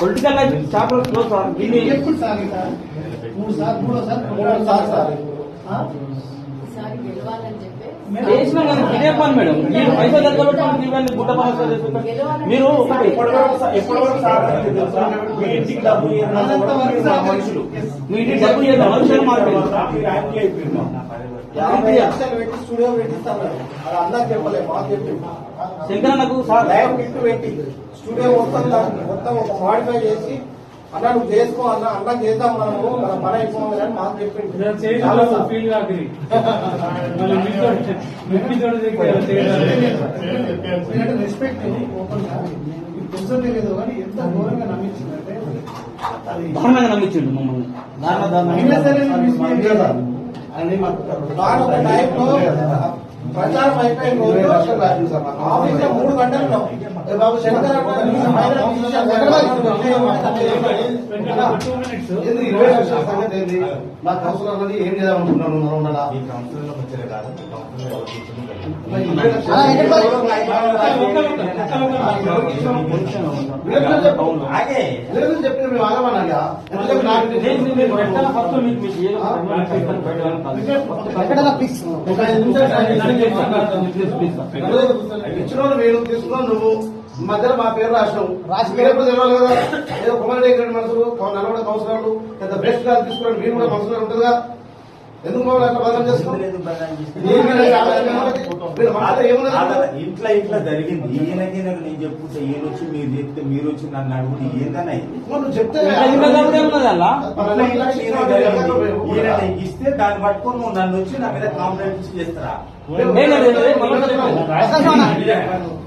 Political life chapter close sir దీన్ని ఎప్పుడు sir మూడు సార్ మూడో సార్ మూడో సార్. సార్ చేసిన ఇదే పని మేడం. మీరు పైసలు. మీరు? మీ ఇంటికి డబ్బు మనుషులు. మీ ఇంటికి డబ్బు మనుషులు అయిపోయింది యాభై లక్షలు పెట్టి స్టూడియో పెట్టిస్తాను. అది అందరికి చెప్పలేదు మాకు చెప్పింది శంకరన్నకు సార్ లైవ్ కిట్ పెట్టి స్టూడియో మొత్తం ఒక మాడిఫై చేసి అన్న నువ్వు చేసుకో అన్న అన్న చేద్దాం మనము మన పని అయిపోయింది అని మాకు చెప్పింది రెస్పెక్ట్ ఓపెన్ తెలియదు కానీ ఎంత ఘోరంగా నమ్మించిందంటే నమ్మించిండు మమ్మల్ని. and then ప్రచారం అయిపోయిన రోజు ఆఫీస్లో మూడు గంటలు ఉన్నాం. ఏ బాబు శంకర్ సంగతి ఏంది? నా కౌన్సిలర్ అనేది ఏం చేయాలనుకుంటున్నాను నువ్వు ఉండాలా? ఈ కాదు వీళ్ళకి చెప్పు. ఆగే. లేదు చెప్పిన మేము ఆగమన్నాగా ఎందుకంటే నాకు నేను కాదు. ఇచ్చిన వేలు తీసుకున్నావు నువ్వు. మధ్యలో మా పేరు రాసినావు. రాసి మీరు ఎప్పుడు తెలవాలి కదా? ఏదో కుమారుడు ఎక్కడ మనసులు నలభై కౌన్సిలర్లు పెద్ద బెస్ట్గా తీసుకుని మీరు కూడా కౌన్సిలర్ ఉంటుందిగా? ఎందుకు మమ్మల్ని అట్లా బదనాం ఇంట్లో ఇట్లా జరిగింది. ఈయనకి నాకు నేను చెప్పుకుంటే ఈయన వచ్చి మీరు చెప్తే మీరు వచ్చి నన్ను అడుగుతే నువ్వు చెప్తే ఇలా ఈయన నీకు ఇస్తే దాన్ని పట్టుకొని నువ్వు నన్ను వచ్చి నా మీద కాంప్లైంట్ చేస్తారా?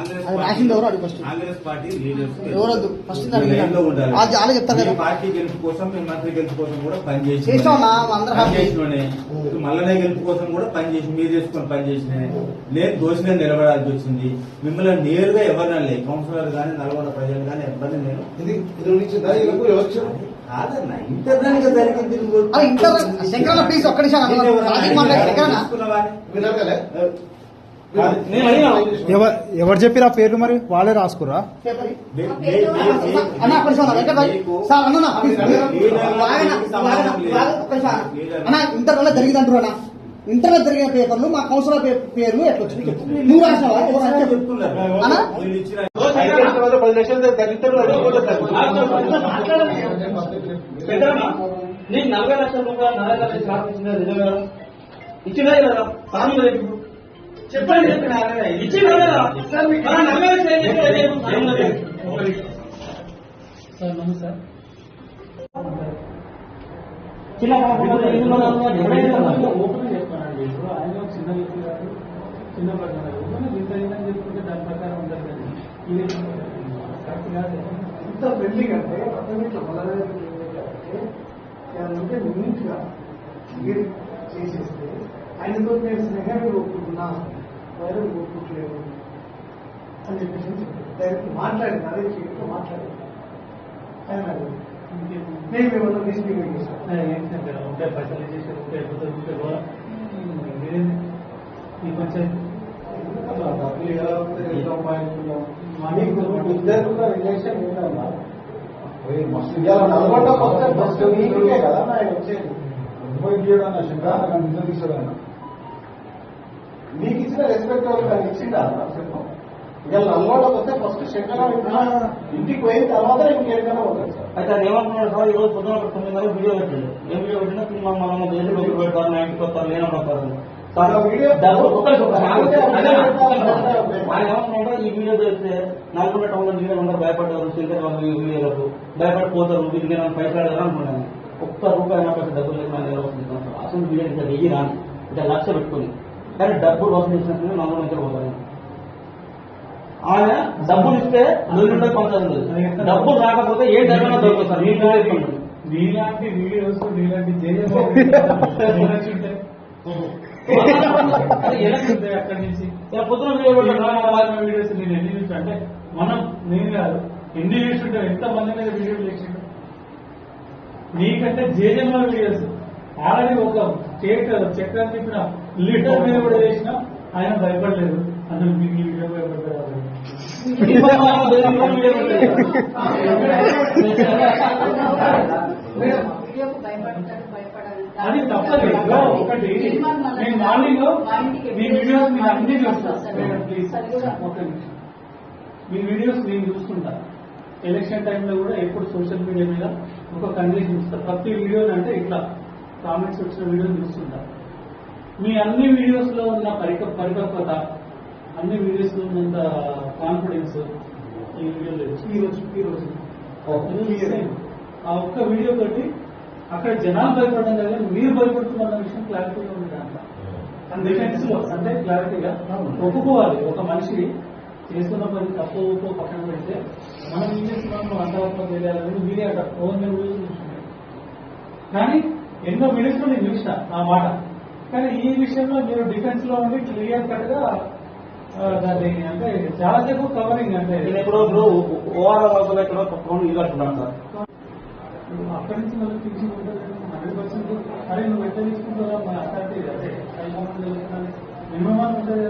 లేదు అది పార్టీ- రాసింది ఎవరు అడుగు ఫస్ట్. కాంగ్రెస్ పార్టీ లీడర్స్ ఎవరొద్దు, ఫస్ట్ ఈ దాన్ని లైన్లో ఉండాలి. వాళ్ళు చాలా చెప్తారు కదా. మీ పార్టీ గెలుపు కోసం మంత్రి గెలుపు కోసం కూడా అందరూ హ్యాపీ. మల్లనే గెలుపు కోసం కూడా పనిచేసి మీరు చేసుకొని పనిచేసిన నేను దోషిగా నిలబడాల్సి వచ్చింది. మిమ్మల్ని నేరుగా ఎవరినా లే కౌన్సిలర్ కానీ నల్గొండ ప్రజలు కానీ ఎవరిని నేను కాదన్న జరిగింది ఇంటర్ ప్లీజ్ ఎవరు- చెప్పిరు ఆ పేర్లు మరి వాళ్ళే రాసుకురా పేపర్ నే- నే- నే- అన్న ఒక్క నిమిషం అన్న వెంకట్ భాయ్ నీకు- సార్ అన్న అన్న, ప్లీజ్, ప్లీజ్. లీడర్లకు బాగా నీకు సంబంధం లేదు. బాగా ఒక్క నిమిషం అన్న. లీడర్లకు. అన్న ఇంటర్ వల్ల జరిగింది అంటారు అన్న ఇంటర్లో జరిగిన పేపర్లు మా కౌన్సిలర్ పే- పేర్లు ఎట్లా వచ్చింది. నువ్వు రాసినావా పది లక్షలు నీకు నలభై లక్షల రూపాయలు నలభై లక్షలు సార్ నమస్తే చిన్న? ఓపెన్ చెప్పానండి ఇప్పుడు ఆయన చిన్న వ్యక్తి కాదు చిన్న ప్రకారం ఓపెన్ ఇంత అయిందని చెప్పుకుంటే దాని ప్రకారం ఉండదు ఇది కరెక్ట్ కాదు ఎంత బిల్డింగ్ అంటే పక్కన ఇట్లా మొదలైన అంటే నీట్గా మీరు చేసేస్తే ఆయనతో నేను స్నేహాన్ని ఒప్పుకున్నా వైరల్ ఒప్పుకోలేదు అని చెప్పేసి డైరెక్ట్ మాట్లాడింది అదే చేతితో మాట్లాడింది ఆయన. మేము ఏమన్నా మిస్బిహేవ్ చేశాం ఉంటే పైసలు చేసి ఉంటే ఉంటే ఈ పంచాయతీ ఇద్దరు రిలేషన్ ఏంటన్నా నల్గొండ వస్తే ఫస్ట్ వీకే కదా మీకు ఇచ్చిన రెస్పెక్ట్ వాళ్ళకి ఆయన ఇచ్చిండా? చెప్పు. ఇవాళ నల్గొండకు వస్తే ఫస్ట్ శంకరావు ఇంటికి పోయిన తర్వాత ఇంకెక్కడైనా ఉంటుంది సార్. అయితే అది ఏమంటున్నాడు సార్? ఈ రోజు పొద్దున తొమ్మిది వరకు వీడియో పెట్టాడు ఏం వీడియో పెట్టినా సినిమా మనం దేశం లోపల పెడతారు నా ఇంటికి వస్తారు నేను పడతారు ఈ వీడియో చేస్తే నల్గొండ టౌన్లో వీడియో అందరూ భయపడ్డారు శంకర్ వాళ్ళు ఈ వీడియోలకు భయపడిపోతారు వీటికి నేను పైసలు అడగాలి అనుకున్నాను ఒక్క రూపాయి నాకు డబ్బులు లేకుండా నేను వస్తుంది అసలు వీడియో ఇంకా వెయ్యి రాని. ఇంకా లక్ష పెట్టుకుని. కానీ డబ్బులు వసూలు చేసినట్టు నల్గొండ దగ్గర పోతాను ఆయన డబ్బులు ఇస్తే నూనె పంచాలి. డబ్బులు రాకపోతే ఏ మీరు చెప్పండి నీలాంటి వీడియోస్ నీలాంటి అక్కడి నుంచి పొద్దున వీడియోస్ నేను ఎన్ని చూసి అంటే మనం నేను కాదు ఎన్ని చూసింటావు ఎంత మంది మీద వీడియోలు చేసిండు నీకంటే జేజన్మ వీడియోస్. ఆల్రెడీ ఒక స్టేట్ చక్రాన్ని చెప్పిన లీడర్ మీద కూడా చేసిన ఆయన భయపడలేదు. అందులో మీకు ఈ వీడియో భయపడాలి అది తప్పదు. ఇదిగో ఒకటి. నేను మార్నింగ్ మీ వీడియోస్ నేను అన్ని చూస్తాను ప్లీజ్ మీ వీడియోస్ నేను చూస్తుంటా ఎలక్షన్ టైంలో కూడా ఎప్పుడు సోషల్ మీడియా మీద ఒక కండిషన్ చూస్తా. ప్రతి వీడియో అంటే ఇట్లా కామెంట్స్ వచ్చిన వీడియో చూస్తుంటా. మీ అన్ని వీడియోస్లో ఉన్న పరిక పరిపక్వత అన్ని వీడియోస్లో ఉన్నంత కాన్ఫిడెన్స్ ఈ వీడియో ఈ రోజు ఆ ఒక్క వీడియో తోటి అక్కడ జనాలు భయపడడం కదా మీరు భయపడుతున్న విషయం క్లారిటీగా ఉంది దాంట్లో డిఫెన్స్లో అంటే క్లారిటీగా ఒప్పుకోవాలి. ఒక మనిషి చేస్తున్న పని తప్పు పక్కన పెడితే మనం ఏం చేస్తున్నాం అంతవరకు తెలియాలని మీరే అక్కడ ఓన్ చూస్తున్నారు కానీ ఎన్నో మినిట్స్ నేను చూసిన ఆ మాట. కానీ ఈ విషయంలో మీరు డిఫెన్స్లో ఉండి క్లియర్ కట్గా దాన్ని అంటే చాలాసేపు కవరింగ్ అంటే ఎక్కడో ఇప్పుడు ఓఆర్ఆర్ సార్ అక్కడి నుంచి మళ్ళీ పిలిచి హండ్రెడ్ పర్సెంట్ అరే నువ్వు ఎట్లా తీసుకుంటారా మా అథారిటీ అదే మినిమం ఉంటుంది